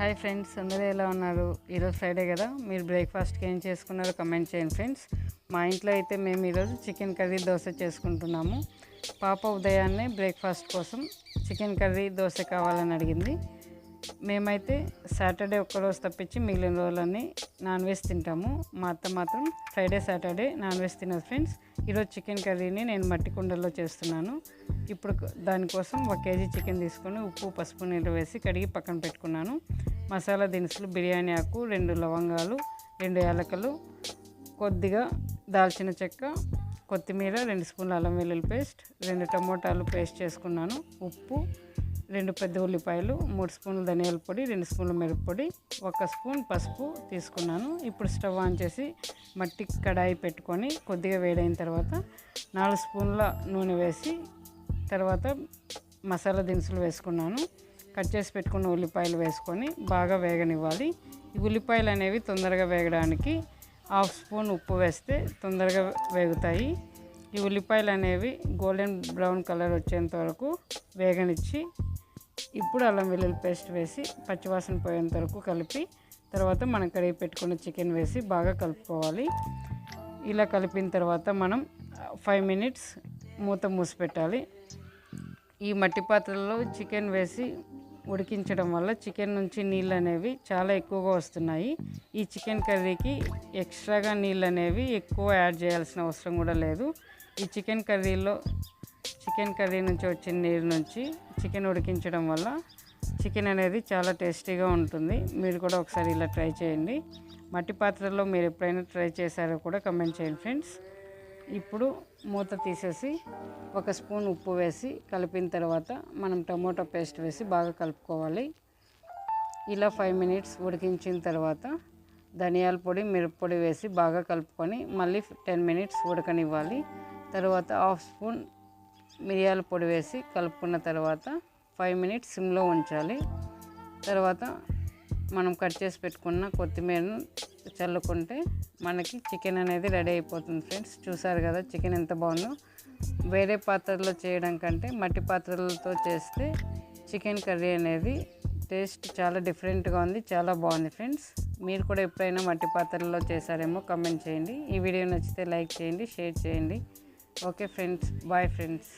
Hi friends అందరూ ఎలా ఉన్నారు? ఈరోజు ఫ్రైడే కదా. మీరు బ్రేక్ఫాస్ట్కి ఏం చేసుకున్నారో కమెంట్ చేయండి ఫ్రెండ్స్. మా ఇంట్లో అయితే మేము ఈరోజు చికెన్ కర్రీ దోశ చేసుకుంటున్నాము. పాప ఉదయాన్నే బ్రేక్ఫాస్ట్ కోసం చికెన్ కర్రీ దోశ కావాలని అడిగింది. మేమైతే సాటర్డే ఒక్కరోజు తప్పించి మిగిలిన రోజులన్నీ నాన్ వెజ్ తింటాము. మా అత్త మాత్రం ఫ్రైడే సాటర్డే నాన్ వెజ్ తినదు ఫ్రెండ్స్. ఈరోజు చికెన్ కర్రీని నేను మట్టి కుండలో చేస్తున్నాను. ఇప్పుడు దానికోసం ఒక కేజీ చికెన్ తీసుకొని ఉప్పు పసుపు నీళ్ళు వేసి కడిగి పక్కన పెట్టుకున్నాను. మసాలా దినుసులు బిర్యానీ ఆకు రెండు లవంగాలు రెండు యాలకలు కొద్దిగా దాల్చిన చెక్క కొత్తిమీర రెండు స్పూన్ల అల్లం వెల్లుల్లి పేస్ట్ రెండు టమోటాలు పేస్ట్ చేసుకున్నాను ఉప్పు రెండు పెద్ద ఉల్లిపాయలు మూడు స్పూన్లు ధనియాల పొడి రెండు స్పూన్లు మిరప్పొడి ఒక స్పూన్ పసుపు తీసుకున్నాను. ఇప్పుడు స్టవ్ ఆన్ చేసి మట్టి కడాయి పెట్టుకొని కొద్దిగా వేడైన తర్వాత నాలుగు స్పూన్ల నూనె వేసి తర్వాత మసాలా దినుసులు వేసుకున్నాను. కట్ చేసి పెట్టుకున్న ఉల్లిపాయలు వేసుకొని బాగా వేగనివ్వాలి. ఈ ఉల్లిపాయలు అనేవి తొందరగా వేగడానికి హాఫ్ స్పూన్ ఉప్పు వేస్తే తొందరగా వేగుతాయి. ఈ ఉల్లిపాయలు అనేవి గోల్డెన్ బ్రౌన్ కలర్ వచ్చేంత వరకు వేగనిచ్చి ఇప్పుడు అల్లం వెల్లుల్లి పేస్ట్ వేసి పచ్చివాసన పోయేంత వరకు కలిపి తర్వాత మనం కడిగి పెట్టుకున్న చికెన్ వేసి బాగా కలుపుకోవాలి. ఇలా కలిపిన తర్వాత మనం ఫైవ్ మినిట్స్ మూత మూసి పెట్టాలి ఈ మట్టి పాత్రలో చికెన్ వేసి ఉడికించడం వల్ల చికెన్ నుంచి నీళ్ళు అనేవి చాలా ఎక్కువగా వస్తున్నాయి. ఈ చికెన్ కర్రీకి ఎక్స్ట్రాగా నీళ్ళు అనేవి ఎక్కువ యాడ్ చేయాల్సిన అవసరం కూడా లేదు. ఈ చికెన్ కర్రీలో చికెన్ కర్రీ నుంచి వచ్చిన నీరు నుంచి చికెన్ ఉడికించడం వల్ల చికెన్ అనేది చాలా టేస్టీగా ఉంటుంది. మీరు కూడా ఒకసారి ఇలా ట్రై చేయండి. మట్టి పాత్రలో మీరు ఎప్పుడైనా ట్రై చేశారో కూడా కమెంట్ చేయండి ఫ్రెండ్స్. ఇప్పుడు మూత తీసేసి ఒక స్పూన్ ఉప్పు వేసి కలిపిన తర్వాత మనం టమోటా పేస్ట్ వేసి బాగా కలుపుకోవాలి. ఇలా ఫైవ్ మినిట్స్ ఉడికించిన తర్వాత ధనియాల పొడి మిరప్పొడి వేసి బాగా కలుపుకొని మళ్ళీ టెన్ మినిట్స్ ఉడకనివ్వాలి. తర్వాత హాఫ్ స్పూన్ మిరియాల పొడి వేసి కలుపుకున్న తర్వాత ఫైవ్ మినిట్స్ సిమ్లో ఉంచాలి. తర్వాత మనం కట్ చేసి పెట్టుకున్న కొత్తిమీరను చల్లుకుంటే మనకి చికెన్ అనేది రెడీ అయిపోతుంది ఫ్రెండ్స్. చూసారు కదా చికెన్ ఎంత బాగుందో. వేరే పాత్రలో చేయడం కంటే మట్టి పాత్రలతో చేస్తే చికెన్ కర్రీ అనేది టేస్ట్ చాలా డిఫరెంట్గా ఉంది చాలా బాగుంది ఫ్రెండ్స్. మీరు కూడా ఎప్పుడైనా మట్టి పాత్రలో చేశారేమో కమెంట్ చేయండి. ఈ వీడియో నచ్చితే లైక్ చేయండి షేర్ చేయండి. Okay friends bye friends.